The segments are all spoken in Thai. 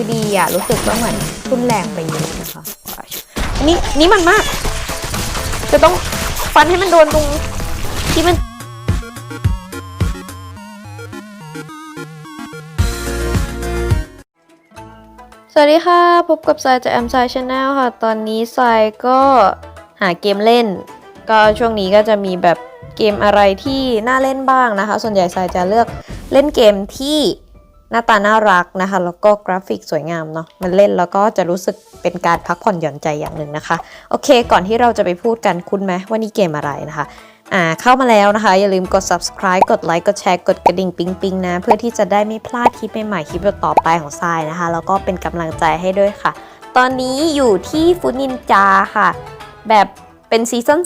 คือดีอะรู้สึกว่าเหมือนทุนแรงไปเยอะนะคะนนี้นี่มันมาก จะต้องฟันให้มันโดนตรงที่มันสวัสดีค่ะ พบกับสายจากแอมไซชาแนลค่ะ ตอนนี้สายก็หาเกมเล่น ก็ช่วงนี้ก็จะมีแบบเกมอะไรที่น่าเล่นบ้างนะคะ ส่วนใหญ่สายจะเลือกเล่นเกมที่ หน้าตาน่ารักนะคะ แล้วก็กราฟิกสวยงามเนาะมันเล่นแล้วก็จะรู้สึกเป็นการพักผ่อนหย่อนใจอย่างหนึ่งนะคะ โอเค ก่อนที่เราจะไปพูดกันคุณไหมว่านี่เกมอะไรนะคะอ่าเข้ามาแล้วนะคะ อย่าลืมกด subscribe กดไลค์กดแชร์กดกระดิ่งปิ๊งปิงนะ เพื่อที่จะได้ไม่พลาดคลิปใหม่ๆคลิปต่อไปของทรายนะคะ แล้วก็เป็นกำลังใจให้ด้วยค่ะ ตอนนี้อยู่ที่ฟุนินจาค่ะ แบบเป็นซีซั่น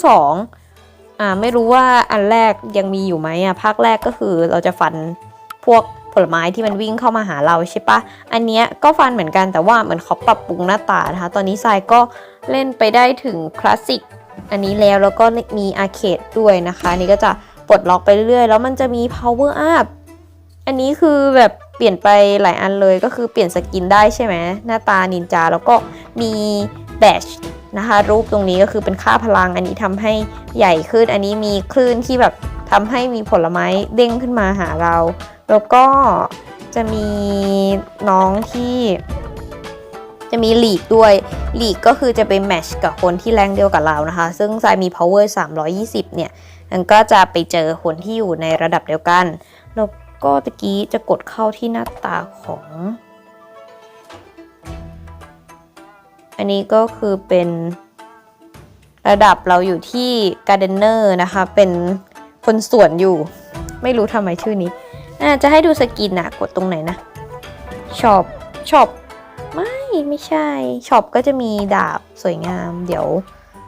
2อ่าไม่รู้ว่าอันแรกยังมีอยู่ไหมอะภาคแรกก็คือเราจะฟันพวก ผลไม้ที่มันวิ่งเข้ามาหาเราใช่ปะอันเนี้ยก็ฟันเหมือนกันแต่ว่าเหมือนเขาปรับปรุงหน้าตานะคะ ตอนนี้ทรายก็เล่นไปได้ถึงคลาสสิกอันนี้แล้วแล้วก็มีอาร์เคดด้วยนะคะอันนี้ก็จะปลดล็อกไปเรื่อยๆ แล้วมันจะมี power up อันนี้คือแบบเปลี่ยนไปหลายอันเลยก็คือเปลี่ยนสกินได้ใช่ไหมหน้าตานินจาแล้วก็มีแบชนะคะรูปตรงนี้ก็คือเป็นค่าพลังอันนี้ทำให้ใหญ่ขึ้น อันนี้มีคลื่นที่แบบทำให้มีผลไม้เด้งขึ้นมาหาเรา แล้วก็จะมีน้องที่จะมีหลีกด้วยหลีกก็คือจะไปแมชกับคนที่แรงเดียวกับเรานะคะ ซึ่งทรายมี power 320 เนี่ยมันก็จะไปเจอคนที่อยู่ในระดับเดียวกัน แล้วก็ตะกี้จะกดเข้าที่หน้าตาของ อันนี้ก็คือเป็นระดับเราอยู่ที่ gardener นะคะ เป็นคนสวนอยู่ ไม่รู้ทำไมชื่อนี้ อ่าจะให้ดูสกินอะกดตรงไหนนะช็อปช็อปไม่ไม่ใช่ช็อปก็จะมีดาบสวยงาม เดี๋ยว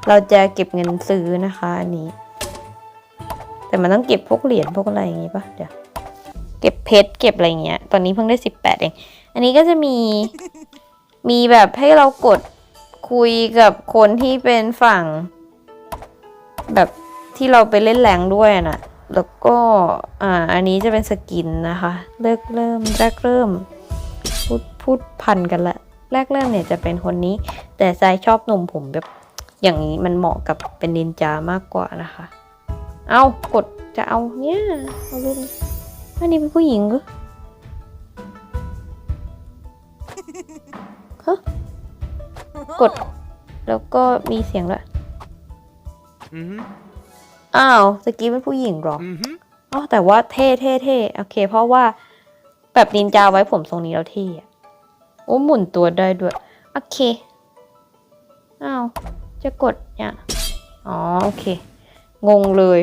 เราจะเก็บเงินซื้อนะคะอันนี้ แต่มันต้องเก็บพวกเหรียญพวกอะไรอย่างงี้ปะเดี๋ยวเก็บเพชรเก็บอะไรเงี้ย ตอนนี้เพิ่งได้สิบแปดเอง อันนี้ก็จะมีมีแบบให้เรากดคุยกับคนที่เป็นฝั่ง แบบที่เราไปเล่นแรงด้วยอะนะ แล้วก็อ่าอันนี้จะเป็นสกินนะคะเลิกเริ่มแรกเริ่ม พูดพูดพันกันละแรกเริ่มเนี่ยจะเป็นคนนี้ แต่ทรายชอบหนุ่มผมแบบอย่างนี้มันเหมาะกับเป็นนินจามากกว่านะคะ เอากดจะเอาเนี่ยเอาเล่นอันนี้เป็นผู้หญิงเหรอฮะกด แล้วก็มีเสียงด้วย Mm-hmm. อ้าวสกี้เป็นผู้หญิงเหรอ Mm-hmm. อ๋อแต่ว่าเท่เท่เท่โอเค เพราะว่าแบบนินจาไว้ผมทรงนี้แล้วเท่อะโอ้หมุนตัวได้ด้วย โอเค อ้าว จะกดเนี่ยอ๋อ โอเค งงเลย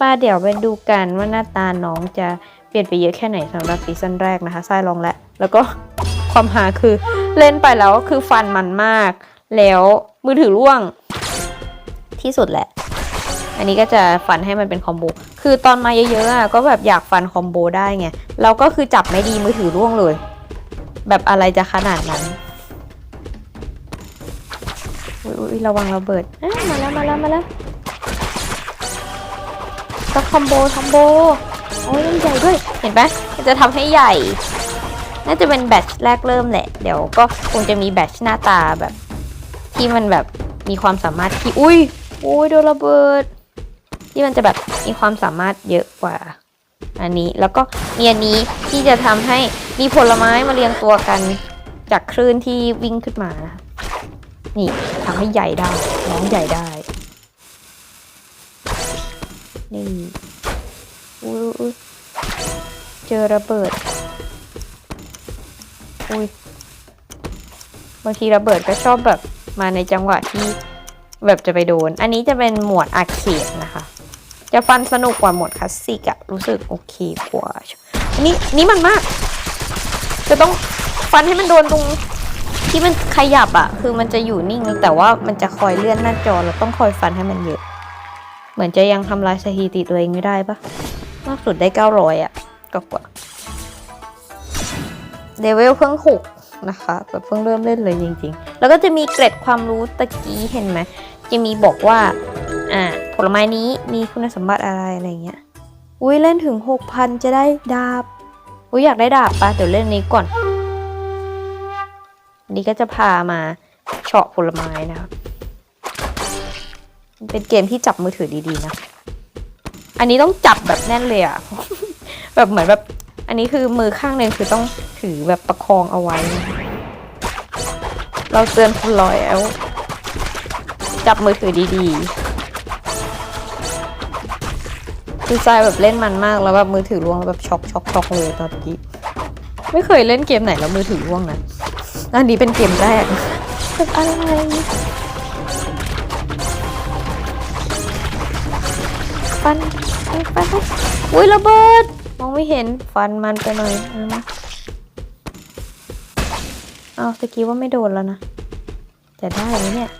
ป้าเดี๋ยวไปดูกันว่าหน้าตาน้องจะเปลี่ยนไปเยอะแค่ไหนสำหรับซีซั่นแรกนะคะทรายลองแล้ว แล้วก็ความหาคือเล่นไปแล้วก็คือฟันมันมาก แล้วมือถือร่วงที่สุดแหละ อันนี้ก็จะฟันให้มันเป็นคอมโบ คือตอนมาเยอะๆอะก็แบบอยากฟันคอมโบได้ไง เราก็คือจับไม่ดีมือถือร่วงเลย แบบอะไรจะขนาดนั้น อุ๊ยระวังระเบิดมาแล้วมาแล้วมาแล้วก็คอมโบคอมโบ โอ้ยใหญ่ด้วย เห็นปะมันจะทำให้ใหญ่ น่าจะเป็นแบตชแรกเริ่มแหละ เดี๋ยวก็คงจะมีแบตชหน้าตาแบบ ที่มันแบบมีความสามารถที่ อุ้ย อุ้ยโดนระเบิด ที่มันจะแบบมีความสามารถเยอะกว่า อันนี้แล้วก็มีอันนี้ที่จะทำให้มีผลไม้มาเรียงตัวกัน จากคลื่นที่วิ่งขึ้นมานะนี่ทำให้ใหญ่ได้น้องใหญ่ได้นี่อุ้ยเจอระเบิดอุ้ยบางทีระเบิดก็ชอบแบบมาในจังหวะที่แบบจะไปโดน อันนี้จะเป็นหมวดอาเคดนะคะ จะฟันสนุกกว่าหมดคลาสสิกอะรู้สึกโอเคกว่าอันนี้นี่มันมาก จะต้องฟันให้มันโดนตรงที่มันขยับอะคือมันจะอยู่นิ่งแต่ว่ามันจะคอยเลื่อนหน้าจอเราต้องคอยฟันให้มันเยอะ เหมือนจะยังทำลายสถิติตัวเองไม่ได้ปะมากสุดได้เก้าร้อยอะก็กว่าเลเวลเพิ่งหกนะคะแบบเพิ่งเริ่มเล่นเลยจริง ๆ แล้วก็จะมีเกร็ดความรู้ตะกี้เห็นไหมจะมีบอกว่า อ่าผลไม้นี้มีคุณสมบัติอะไรอะไรเงี้ย อุ้ยเล่นถึงหกพันจะได้ดาบ อุ้ยอยากได้ดาบปะเดี๋ยวเล่นนี้ก่อน นี้ก็จะพามาเฉาะผลไม้นะคะมันเป็นเกมที่จับมือถือดีๆนะ อันนี้ต้องจับแบบแน่นเลยอะแบบเหมือนแบบ อันนี้คือมือข้างหนึ่งคือต้องถือแบบประคองเอาไว้ เราเตือนคุณร้อยแล้ว จับมือถือดีๆ คือทรายแบบเล่นมันมากแล้วแบบมือถือร่วงแล้วแบบช็อกช็อกช็อกเลยตอนกี้ ไม่เคยเล่นเกมไหนแล้วมือถือร่วงนะอันนี้เป็นเกมแรกแบบอะไรฟันฟันฟันอุ้ยระเบิดมองไม่เห็นฟันมันไปหน่อยเอามาเอาตะกี้ว่าไม่โดนแล้วนะจะได้ไหมเนี่ย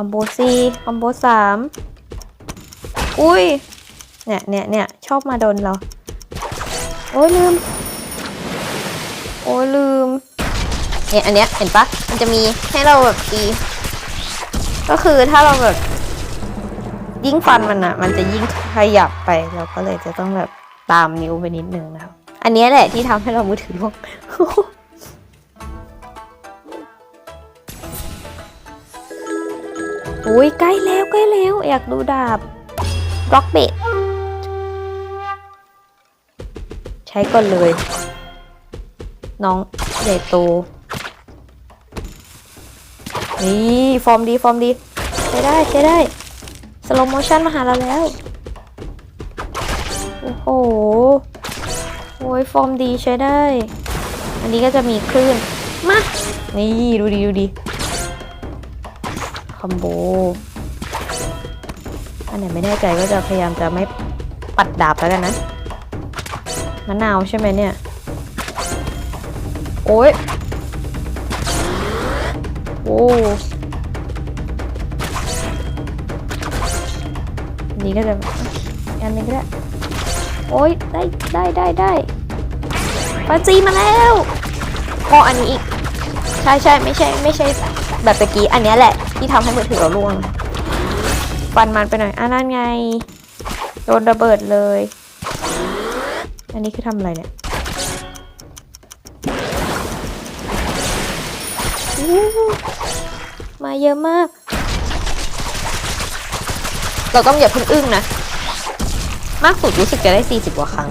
อมโบซีคอมโบสามอุ้ย เนี่ยเนี่ยเนี่ยชอบมาโดนเรา โอ้ยลืม โอ้ยลืม เนี่ยอันเนี้ยเห็นปะมันจะมีให้เราแบบตี ก็คือถ้าเราแบบยิ่งฟันมันอะมันจะยิ่งขยับไปเราก็เลยจะต้องแบบตามนิ้วไปนิดนึงนะครับ อันเนี้ยแหละที่ทำให้เรามือถือล่วง อุ้ยใกล้แล้วใกล้แล้ว อยากดูดาบร็อกเบดใช้ก่อนเลย น้องใหญ่โต นี่ ฟอร์มดี ฟอร์มดีใช้ได้ใช้ได้ สโลโมชั่นมาหาเราแล้ว โอ้โหโอ้ยฟอร์มดีใช้ได้ อันนี้ก็จะมีคลื่น มา นี่ ดูดีดูดี คอมโบ อันไหนไม่แน่ใจก็จะพยายามจะไม่ปัดดาบแล้วกันนะมะนาวใช่ไหมเนี่ย โอ้ยโอ้นนี้ก็จะอันนี้ก็ได้ โอ้ยได้ได้ได้ได้ปาจีมาแล้วก็อันนี้อีก ใช่ใช่ไม่ใช่ไม่ใช่แบบตะกี้อันนี้แหละ ที่ทำให้มือถือเราล่วงฟันมันไปหน่อยอะนั่นไง โดนระเบิดเลย อันนี้คือทำอะไรเนี่ยอู้มาเยอะมาก เราต้องอย่าเพิ่งอึ้งนะ มากสุดรู้สึกจะได้ 40 กว่าครั้ง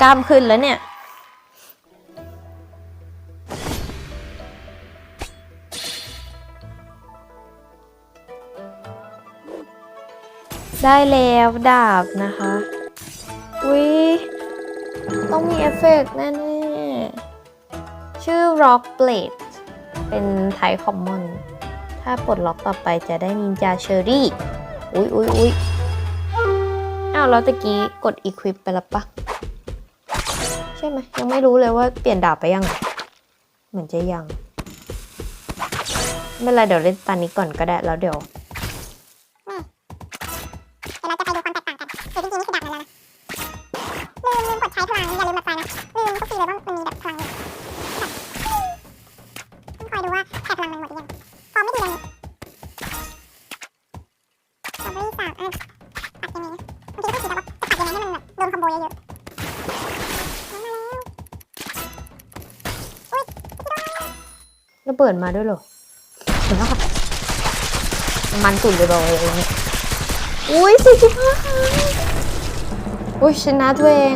กล้ามขึ้นแล้วเนี่ย ได้แล้วดาบนะคะอุ้ยต้องมีเอฟเฟกต์แน่ๆ ชื่อ Rock Blade เป็นไทคอมมอน ถ้าปลดล็อกต่อไปจะได้นินจาเชอรี่ อุ้ยอุ้ยอุ้ยอ้าวแล้วตะกี้กด Equip ไปแล้วปะใช่ไหมยังไม่รู้เลยว่าเปลี่ยนดาบไปยัง เหมือนจะยัง ไม่เป็นไรเดี๋ยวเล่นตานนี้ก่อนก็ได้แล้วเดี๋ยว เบิดมาด้วยเหรอเห็นแล้วค่ะมันสุดเลยบอกเลยเนี่ยอุ้ยสี่สิบห้าครั้งอุ้ยชนะตัวเอง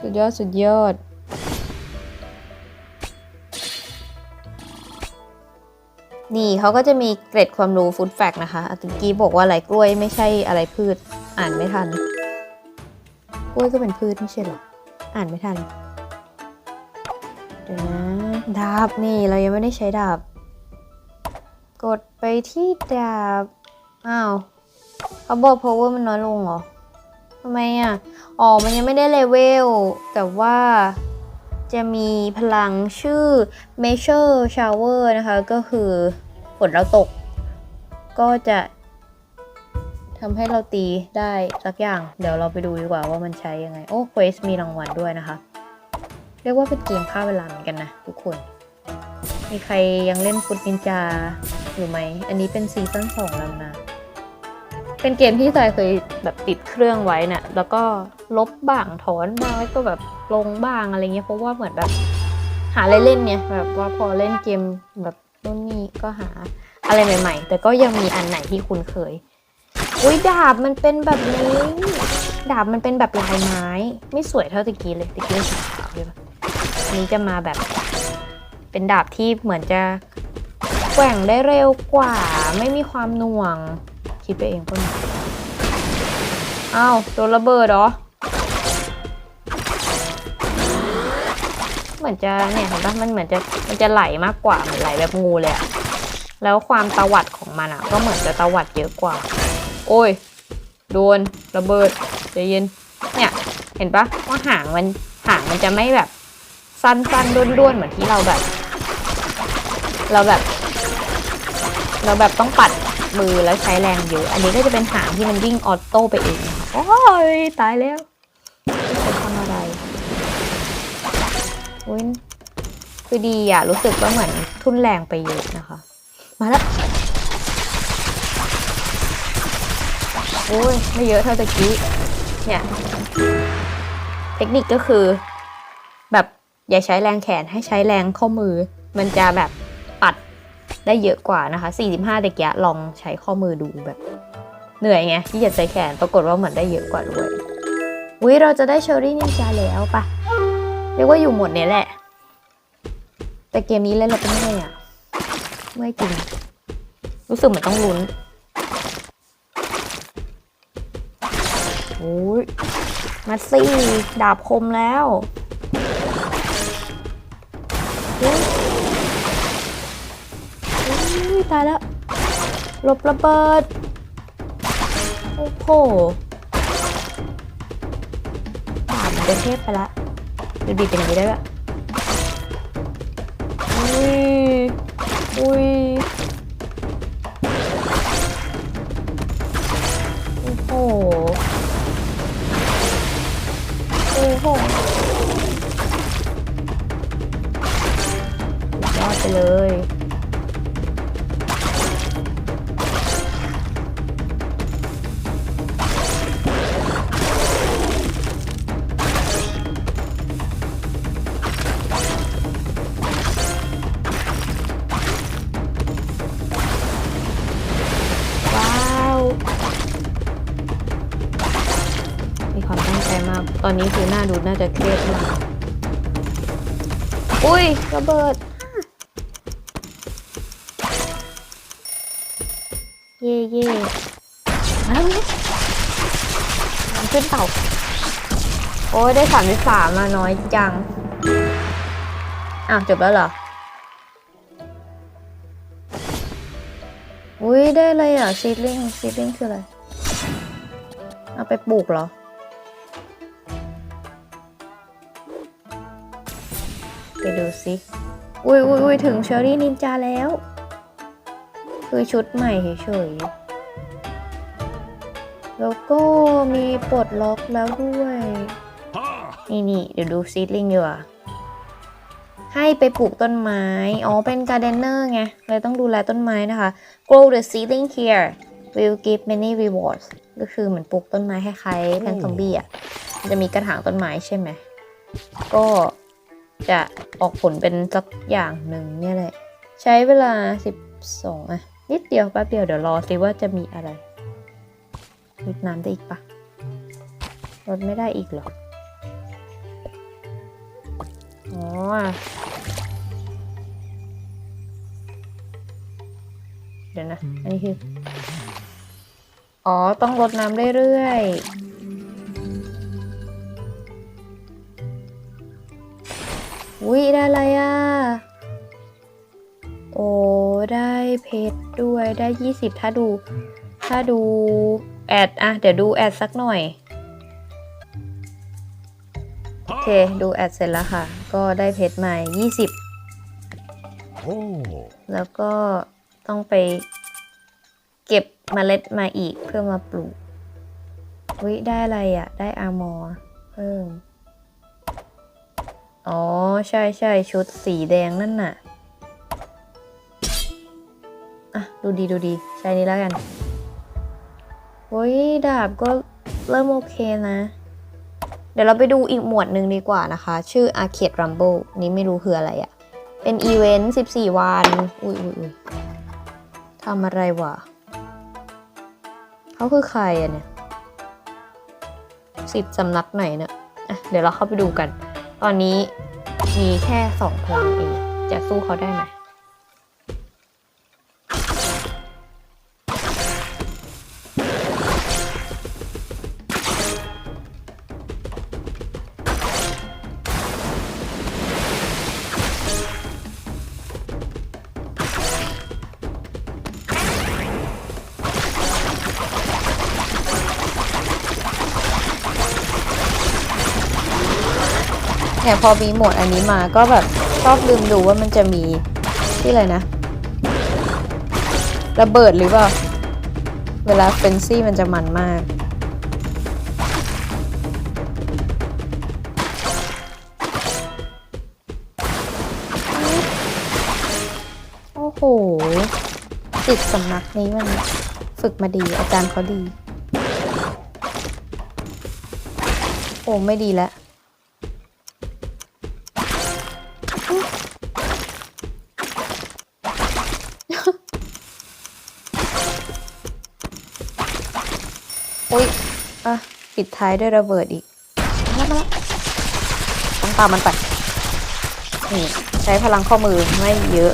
สุดยอด สุดยอดนี่เขาก็จะมีเกร็ดความรู้ฟู้ดแฟกนะคะอตุกี้บอกว่าอะไรกล้วยไม่ใช่อะไรพืช อ่านไม่ทัน กล้วยก็เป็นพืชไม่ใช่หรอ อ่านไม่ทัน เดี๋ยวนะดาบนี่เรายังไม่ได้ใช้ดาบ กดไปที่ดาบ อ้าวเขาบอก power มันน้อยลงเหรอทำไมอะ อ๋อ มันยังไม่ได้เลเวล แต่ว่าจะมีพลังชื่อ measure shower นะคะ ก็คือฝนเราตก ก็จะทำให้เราตีได้สักอย่าง เดี๋ยวเราไปดูดีกว่าว่ามันใช้ยังไง โอ้ quest มีรางวัลด้วยนะคะ เรียกว่าเป็นเกมฆ่าเวลาเหมือนกันนะทุกคน มีใครยังเล่นฟุตนินจาอยู่ไหม อันนี้เป็นซีซั่นสองแล้วนะ เป็นเกมที่ทายเคยแบบติดเครื่องไว้เนี่ยแล้วก็ลบบ้างถอนบ้างแล้วก็แบบลงบ้างอะไรเงี้ย เพราะว่าเหมือนแบบหาอะไรเล่นเนี่ยแบบว่าพอเล่นเกมแบบนู่นนี่ก็หาอะไรใหม่ ๆ แต่ก็ยังมีอันไหนที่คุ้นเคย อุ้ยดาบมันเป็นแบบนี้ ดาบมันเป็นแบบลายไม้ ไม่สวยเท่าตะกี้เลยตะกี้สีขาวเลยปะอันนี้จะมาแบบ เป็นดาบที่เหมือนจะแกว่งได้เร็วกว่า ไม่มีความหน่วง คิดไปเองป่ะเนี่ยอ้าวโดนระเบิดเหรอ เหมือนจะเนี่ยเห็นปะมันเหมือนจะมันจะไหลมากกว่าเหมือนไหลแบบงูเลยอะแล้วความตวัดของมันอะก็เหมือนจะตวัดเยอะกว่า โอ้ย โดนระเบิด ใจเย็น เนี่ย เห็นปะว่าหางมันหางมันจะไม่แบบ สั้นๆด้วนๆเหมือนที่เราแบบ เราแบบ เราแบบต้องปัดมือแล้วใช้แรงเยอะ อันนี้ก็จะเป็นหางที่มันวิ่งออโต้ไปเอง โอ้ยตายแล้วจะทำอะไรอุ้ยคือดีอะรู้สึกว่าเหมือนทุนแรงไปเยอะนะคะ มาแล้วโอ้ยไม่เยอะเท่าตะกี้ เนี่ย เทคนิคก็คือ แบบอย่าใช้แรงแขนให้ใช้แรงข้อมือ มันจะแบบปัดได้เยอะกว่านะคะ 45ตะกี้ลองใช้ข้อมือดูแบบ เหนื่อยไงที่จะใช้แขนปรากฏว่าเหมือนได้เยอะกว่าด้วยอุ้ยเราจะได้เชอรี่นินจาแล้วปะเรียกว่าอยู่หมดเนี้ยแหละ แต่เกมนี้เล่นเราก็ไม่ได้อะเมื่อยจริงรู้สึกเหมือนต้องลุ้น อ้ยมาสิดาบคมแล้วตายแล้วหลบระเบิด โอ้โหดาบมันจะเทพไปละดูดีเป็นอย่างนี้ได้ปะอุ้ยอุ้ย นนี้คือหน้าดูน่าจะเครียดมากอุ้ยระเบิด เย่เย่มาแล้วมันขึ้นเต่า โอ้ยได้สามสิบสามมาน้อยจัง อ้าวจบแล้วเหรอ อุ้ยได้อะไรอะซีดลิงซีดลิงคืออะไร เอาไปปลูกเหรอ ไปดูสิอุ้ยอุ้ยอุ้ยถึงเชอรี่นินจาแล้ว คือชุดใหม่เฉยๆแล้วก็มีปลดล็อกแล้วด้วย นี่นี่เดี๋ยวดูซีดลิงดีกว่าให้ไปปลูกต้นไม้ อ๋อ เป็นการ์เดนเนอร์ไง เลยต้องดูแลต้นไม้นะคะ grow the seedling here will give many rewards ก็คือเหมือนปลูกต้นไม้คล้ายๆแพนซอมบี้อะ จะมีกระถางต้นไม้ใช่ไหม ก็ จะออกผลเป็นสักอย่างหนึ่งเนี่ยแหละ ใช้เวลา 12อะนิดเดียวแป๊บเดียวเดี๋ยวรอสิว่าจะมีอะไรลดน้ำได้อีกปะลดไม่ได้อีกหรออ๋อเดี๋ยวนะ อันนี้คือ อ๋อ ต้องรดน้ำเรื่อยๆ อุ้ยได้อะไรอะ โอ้ ได้เพชรด้วยได้ยี่สิบถ้าดู ถ้าดู แอดอะ เดี๋ยวดูแอดสักหน่อย โอเค ดูแอดเสร็จแล้วค่ะ ก็ได้เพชรใหมา20 Oh. แล้วก็ต้องไปเก็บเมล็ดมาอีกเพื่อมาปลูกวิได้อะไรอะ่ะ ได้อาร์มอร์เพิ่ม อ๋อ ใช่ใช่ชุดสีแดงนั่นน่ะ อะ ดูดีดูดี ใช้นี้แล้วกันเฮ้ยดาบก็เริ่มโอเคนะ เดี๋ยวเราไปดูอีกหมวดหนึ่งดีกว่านะคะ ชื่อ Arcade Rumble นี่ไม่รู้คืออะไรอะเป็นอีเวนต์ 14 วัน อุ้ยอุ้ยอุ้ยทำอะไรวะเขาคือใครอะเนี่ยสิบสำนักไหนเนี่ยอะเดี๋ยวเราเข้าไปดูกัน ตอนนี้มีแค่สองพลังเอง จะสู้เขาได้ไหม อมีโหมดอันนี้มาก็แบบชอบลืมดูว่ามันจะมีที่อะไรนะ ระเบิดหรือเปล่า เวลาเฟนซี่มันจะมันมากโอ้โหติดสำนักนี้มันฝึกมาดี อาจารย์เขาดี โอ้ไม่ดีแล้ว ปิดท้ายด้วยระเบิดอีกมาแล้วมาแล้วต้องตามมันไปนี่ใช้พลังข้อมือไม่เยอะ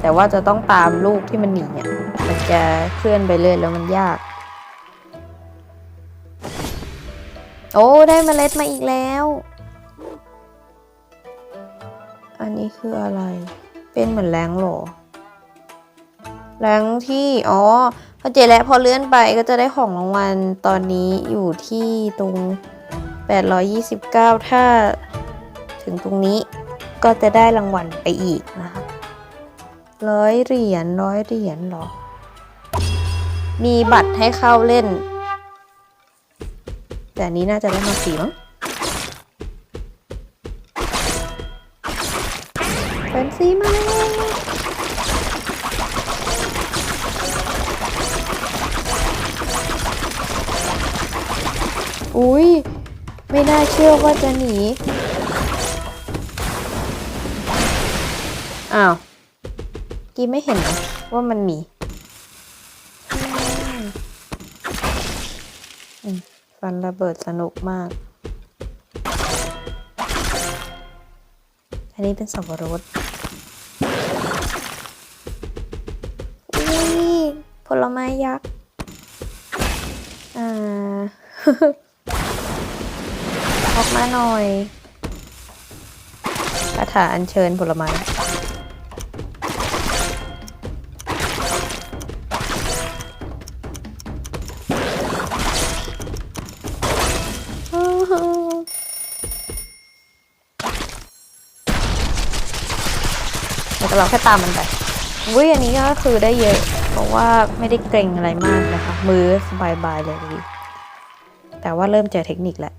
แต่ว่าจะต้องตามลูกที่มันหนีเนี่ยมันจะเคลื่อนไปเรื่อยแล้วมันยาก โอ้ได้เมล็ดมาอีกแล้ว อันนี้คืออะไร เป็นเหมือนแรงหรอแรงที่ อ๋อ เข้าใจแล้วพอเลื่อนไปก็จะได้ของรางวัลตอนนี้อยู่ที่ตรง 829 ถ้าถึงตรงนี้ก็จะได้รางวัลไปอีกนะคะร้อยเหรียญร้อยเหรียญหรอ มีบัตรให้เข้าเล่น แต่นนี้น่าจะได้มาสีมั้ง ไม่น่าเชื่อว่าจะหนี อ้าว กี้ไม่เห็นเหรอว่ามันมีอืมอืมฟันระเบิดสนุกมาก อันนี้เป็นสับปะรดอุ้ยผลไม้ยักษ์ อ่า ออกมาหน่อยคาถาอัญเชิญผลไม้แล้วก็เราแค่ตามมันไปอุ้ยอันนี้ก็คือได้เยอะ เพราะว่าไม่ได้เกรงอะไรมากนะคะ มือสบายๆเลยดีแต่ว่าเริ่มเจอเทคนิคแล้ว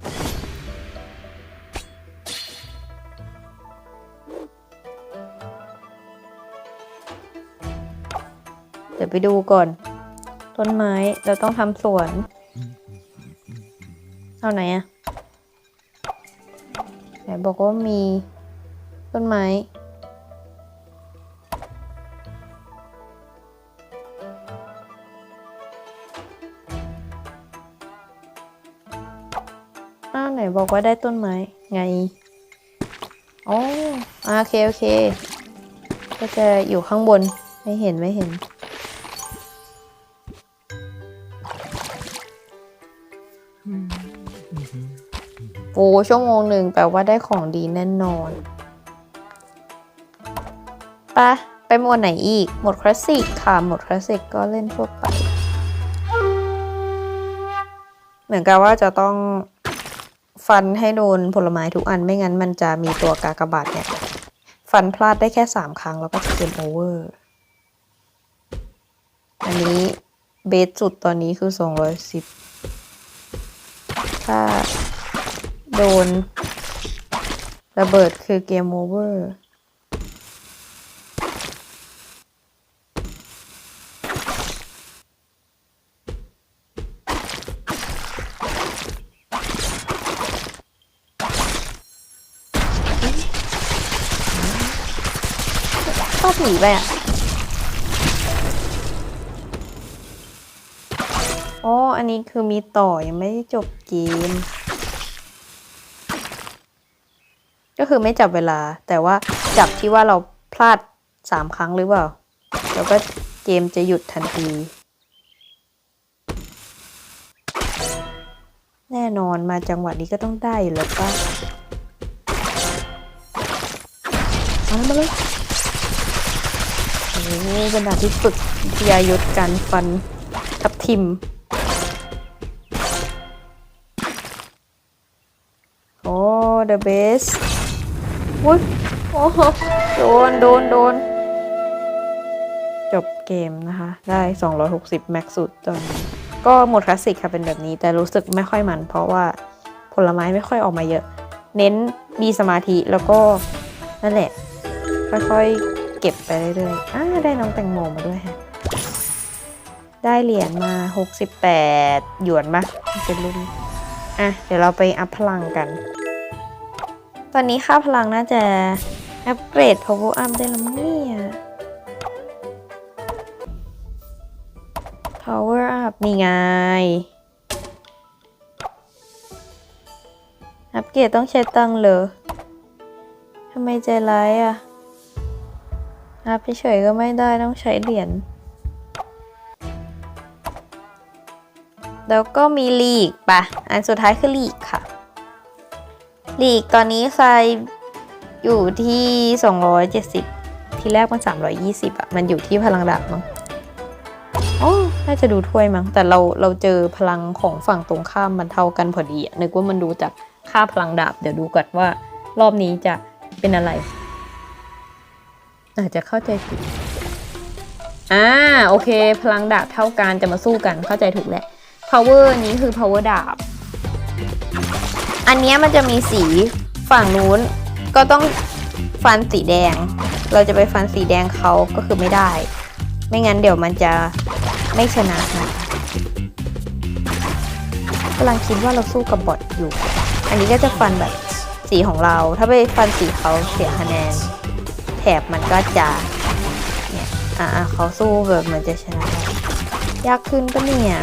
ดี๋ยวไปดูก่อน ต้นไม้เราต้องทำสวนเอาไหนอะไหนบอกว่ามีต้นไม้ อ้าวไหนบอกว่าได้ต้นไม้ ไงอ๋อโอเค โอเค ก็จะอยู่ข้างบน ไม่เห็น ไม่เห็น โอ้ชั่วโมงหนึ่งแปลว่าได้ของดีแน่นอนปะไปหมวดไหนอีก หมวดคลาสสิกค่ะ หมวดคลาสสิกก็เล่นทั่วไป เหมือนกับว่าจะต้องฟันให้โดนผลไม้ทุกอันไม่งั้นมันจะมีตัวกากบาทเนี่ย ฟันพลาดได้แค่สามครั้งแล้วก็จะเป็นโอเวอร์ อันนี้เบสสุดตอนนี้คือ 210ถ้า โดน ระเบิดคือเกมโอเวอร์ก็ผีไปอะอ๋ออันนี้คือมีต่อยังไม่ได้จบเกม ก็คือไม่จับเวลา แต่ว่าจับที่ว่าเราพลาดสามครั้งหรือเปล่า แล้วก็เกมจะหยุดทันที แน่นอนมาจังหวะนี้ก็ต้องได้อยู่แล้วป่ะเอามาเลยโอ้โหเป็นดาบที่ฝึกวิยายุทธการฟันทับทิมโอ้ the best อุ้ยโอ้โหโดนโดนโดน จบเกมนะคะ ได้ 260 แม็กสุดตอนก็หมดคลาสสิกค่ะเป็นแบบนี้ แต่รู้สึกไม่ค่อยมัน เพราะว่าผลไม้ไม่ค่อยออกมาเยอะ เน้นมีสมาธิแล้วก็นั่นแหละ ค่อยๆ เก็บไปเรื่อยๆอ่าได้น้องแตงโมมาด้วยฮะได้เหรียญมา 68 หยวนมาเป็นรุ่นอะ เดี๋ยวเราไปอัพพลังกัน อนนี้ค่าพลังน่าจะอัปเกรด power up ได้แล้วมั้งเนี่ย power up นี่ไง อัปเกรดต้องใช้ตังค์เลยทำไมใจร้ายอะ อัพเฉยก็ไม่ได้ต้องใช้เหรียญ แล้วก็มีลีกปะ อันสุดท้ายคือลีกค่ะ ลีกตอนนี้ใครอยู่ที่ 270 ที่แรกมัน 320อะมันอยู่ที่พลังดาบมั้งโอ้น่าจะดูถ้วยมั้ง แต่เราเราเจอพลังของฝั่งตรงข้ามมันเท่ากันพอดีอะนึกว่ามันดูจากค่าพลังดาบ เดี๋ยวดูก่อนว่ารอบนี้จะเป็นอะไร อาจจะเข้าใจผิดอ่าโอเค พลังดาบเท่ากันจะมาสู้กันเข้าใจถูกแหละ power นี้คือ power ดาบ อันนี้มันจะมีสีฝั่งนู้นก็ต้องฟันสีแดง เราจะไปฟันสีแดงเขาก็คือไม่ได้ ไม่งั้นเดี๋ยวมันจะไม่ชนะนะกำลังคิดว่าเราสู้กับบอทอยู่ อันนี้ก็จะฟันแบบสีของเรา ถ้าไปฟันสีเขาเสียคะแนน แถบมันก็จะเนี่ยอ่าเขาสู้แบบเหมือนจะชนะ ยากขึ้นปะเนี่ย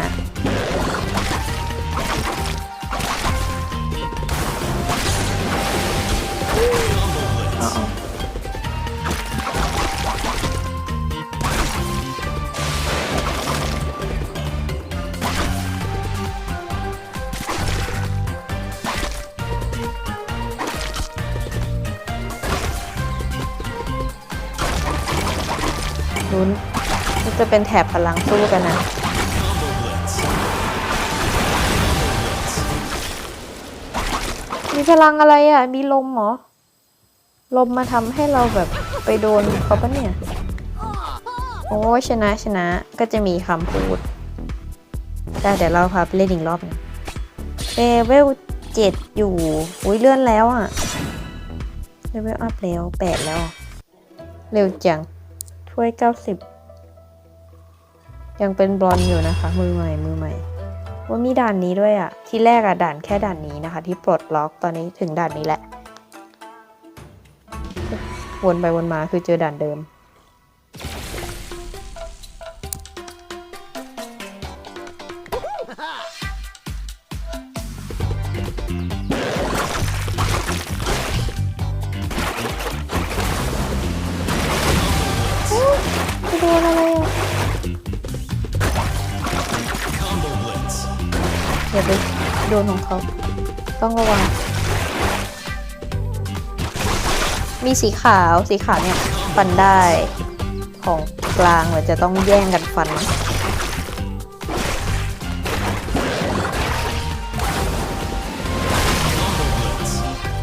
เป็นแถบพลังสู้กันนะ มีพลังอะไรอะ มีลมเหรอ ลมมาทำให้เราแบบไปโดนเขาปะเนี่ย โอ้ชนะชนะก็จะมีคำพูด แต่เดี๋ยวเราพาไปเล่นอีกรอบหนึงเลเวลเจ็ดอยู่ อุ้ยเลื่อนแล้วอะเลเวลอัพแล้วแปดแล้ว เร็วจังถ้วยเก้าสิบ ยังเป็นบลอนอยู่นะคะ มือใหม่มือใหม่ ว่ามีด่านนี้ด้วยอะที่แรกอะด่านแค่ด่านนี้นะคะ ที่ปลดล็อกตอนนี้ถึงด่านนี้แหละ วนไปวนมาคือเจอด่านเดิม ดนของเขา ต้องระวัง มีสีขาว สีขาวเนี่ย ฟันได้ ของกลางเราจะต้องแย่งกันฟัน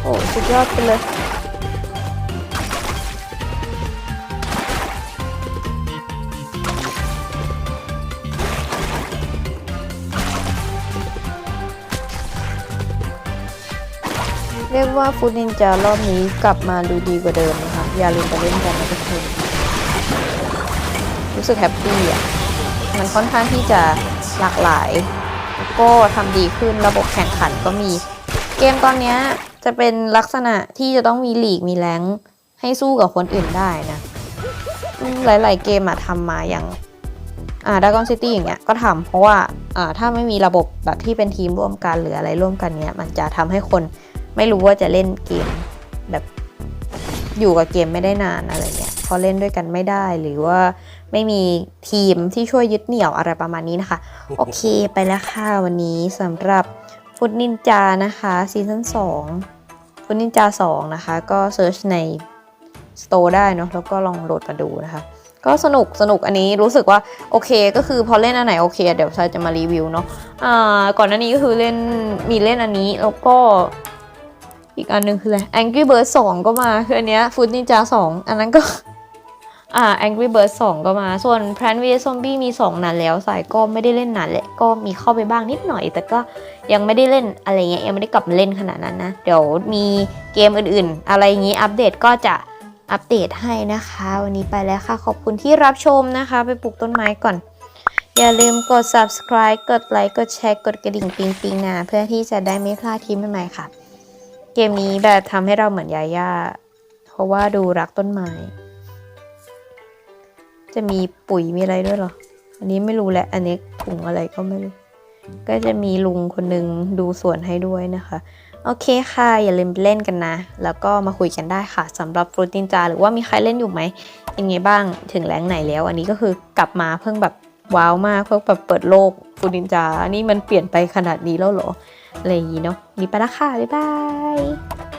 โอ้ สุดยอดไปเลย กว่าฟูดนินจารอบนี้กลับมาดูดีกว่าเดิมนะคะ อย่าลืมไปเล่นกันนะทุกคนรู้สึกแฮปปี้อะ มันค่อนข้างที่จะหลากหลาย ก็ทำดีขึ้นระบบแข่งขันก็มี เกมตอนนี้จะเป็นลักษณะที่จะต้องมีลีกมีแรงให้สู้กับคนอื่นได้นะ หลาย ๆ เกมอะทำมาอย่างอ่าดากอนซิตี้อย่างเงี้ยก็ทำเพราะว่าอ่าถ้าไม่มีระบบแบบที่เป็นทีมร่วมกันหรืออะไรร่วมกันเนี้ยมันจะทำให้คน ไม่รู้ว่าจะเล่นเกมแบบอยู่กับเกมไม่ได้นานอะไรเงี้ยเพราะเล่นด้วยกันไม่ได้หรือว่าไม่มีทีมที่ช่วยยึดเหนี่ยวอะไรประมาณนี้นะคะ โอเคไปแล้วค่ะวันนี้สำหรับฟุตนินจานะคะซีซั่น2ฟุตนินจา2นะคะ ก็เซิร์ชใน Store ได้เนาะแล้วก็ลองโหลดมาดูนะคะ ก็สนุกสนุกอันนี้รู้สึกว่าโอเคก็คือพอเล่นอันไหนโอเค เดี๋ยวซายจะมารีวิวเนาะอ่าก่อนหน้านี้ก็คือเล่นมีเล่นอันนี้แล้วก็ อีกอันหนึงคืออะไร Angry Birds 2 ก็มา คืออันเนี้ยฟุตนินจา2อันนั้นก็ อ่า Angry Birds 2 ก็มา ส่วน Plant vs Zombie มี 2นานแล้วสายก็ไม่ได้เล่นนานแหละ ก็มีเข้าไปบ้างนิดหน่อย แต่ก็ยังไม่ได้เล่นอะไรเงี้ย ยังไม่ได้กลับมาเล่นขนาดนั้นนะ เดี๋ยวมีเกมอื่นๆ อะไรอย่างงี้อัปเดตก็จะอัปเดตให้นะคะ วันนี้ไปแล้วค่ะ ขอบคุณที่รับชมนะคะ ไปปลูกต้นไม้ก่อน อย่าลืมกด subscribe กดไลค์ กดแชร์ กดกระดิ่งปิงปิงนะ เพื่อที่จะได้ไม่พลาดทีมใหม่ๆค่ะ เกมนี้แบบทำให้เราเหมือนยาย่า เพราะว่าดูรักต้นไม้ จะมีปุ๋ยมีอะไรด้วยหรอ อันนี้ไม่รู้แหละ อันนี้ถุงอะไรก็ไม่รู้ ก็จะมีลุงคนหนึ่งดูสวนให้ด้วยนะคะ โอเคค่ะ อย่าลืมไปเล่นกันนะ แล้วก็มาคุยกันได้ค่ะสำหรับฟรุตินจา หรือว่ามีใครเล่นอยู่ไหมเป็นไงบ้างถึงแรงไหนแล้ว อันนี้ก็คือกลับมาเพิ่งแบบว้าวมากเพิ่งแบบเปิดโลกฟรุตินจา นี่มันเปลี่ยนไปขนาดนี้แล้วเหรอ อะไรอย่างนี้เนาะมีไปละค่ะบ๊ายบาย